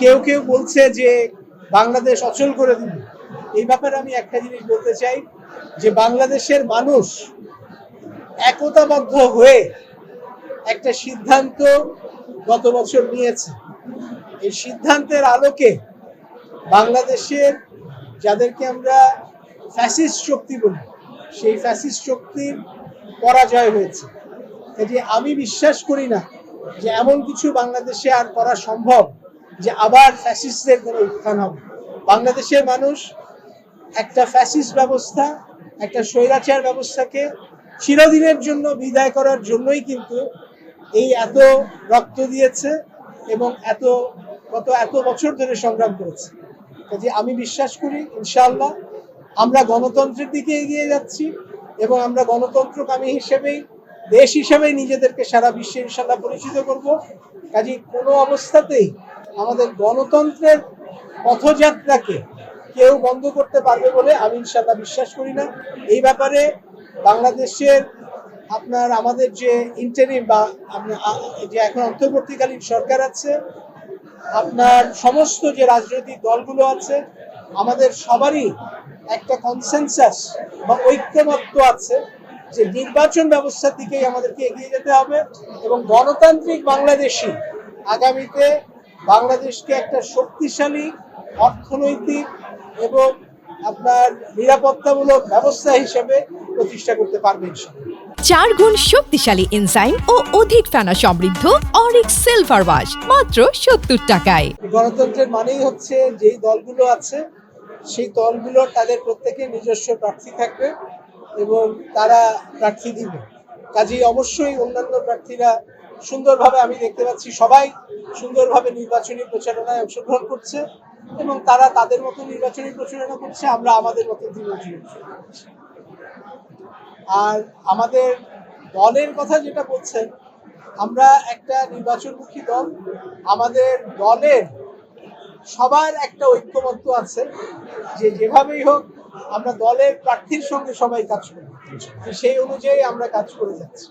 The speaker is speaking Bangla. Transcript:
কেউ কেউ বলছে যে বাংলাদেশ অচল করে দিবে এই ব্যাপারে আমি একটা জিনিস বলতে চাই, যে বাংলাদেশের মানুষ একতাবদ্ধ হয়ে একটা সিদ্ধান্ত গত বছর নিয়েছে। এই সিদ্ধান্তের আলোকে বাংলাদেশের যাদেরকে আমরা ফ্যাসিস্ট শক্তি বলি, সেই ফ্যাসিস্ট শক্তির পরাজয় হয়েছে। কাজে আমি বিশ্বাস করি না যে এমন কিছু বাংলাদেশে আর করা সম্ভব যে আবার ফ্যাসিস্টদের কোনো উত্থান হবে। বাংলাদেশের মানুষ একটা ফ্যাসিস্ট ব্যবস্থা, একটা স্বৈরাচার ব্যবস্থাকে চিরদিনের জন্য বিদায় করার জন্যই কিন্তু এই এত রক্ত দিয়েছে এবং এত, গত এত বছর ধরে সংগ্রাম করেছে। কাজে আমি বিশ্বাস করি, ইনশাআল্লাহ, আমরা গণতন্ত্রের দিকে এগিয়ে যাচ্ছি এবং আমরা গণতন্ত্রকামী হিসেবেই, দেশ হিসেবেই নিজেদেরকে সারা বিশ্বে ইনশাল্লাহ পরিচিত করব। কাজে কোনো অবস্থাতেই আমাদের গণতন্ত্রের পথযাত্রাকে কেউ বন্ধ করতে পারবে বলে আমি ইনশাল্লাহ বিশ্বাস করি না। এই ব্যাপারে বাংলাদেশের আপনার আমাদের যে ইন্টারিম বা যে এখন অন্তর্বর্তীকালীন সরকার আছে, আপনার সমস্ত যে রাজনৈতিক দলগুলো আছে, আমাদের সবারই একটা কনসেনসাস বা ঐক্যমত্য আছে যে নির্বাচন ব্যবস্থার দিকেই আমাদেরকে এগিয়ে যেতে হবে এবং গণতান্ত্রিক বাংলাদেশি আগামীতে বাংলাদেশকে একটা শক্তিশালী অর্থনৈতিক এবং আপনার নিরাপত্তামূলক ব্যবস্থা হিসেবে প্রতিষ্ঠা করতে পারবে ইনশাআল্লাহ। চার গুণ শক্তিশালী এনজাইম ও অধিক ফেনা সমৃদ্ধ অরিক সিলভার ওয়াশ মাত্র সত্তর টাকায়। গণতন্ত্রের মানেই হচ্ছে যেই দলগুলো আছে সেই দলগুলোর তাদের প্রত্যেকের নিজস্ব প্রার্থী থাকবে এবং তারা প্রার্থী দিবে। কাজেই অবশ্যই অন্যান্য প্রার্থীরা সুন্দরভাবে আমি দেখতে পাচ্ছি সবাই সুন্দরভাবে নির্বাচনী প্রচারণায় অংশগ্রহণ করছে এবং তারা তাদের মতো নির্বাচনী প্রচারণা করছে, আমরা আমাদের মতো নির্বাচনী আর আমাদের দলের কথা যেটা বলছেন, আমরা একটা নির্বাচনমুখী দল, আমাদের দলের সবার একটা ঐক্যমত্য আছে যে যেভাবেই হোক, আমরা দলের প্রার্থীর সঙ্গে সবাই কাজ করি। সেই অনুযায়ী আমরা কাজ করে যাচ্ছি।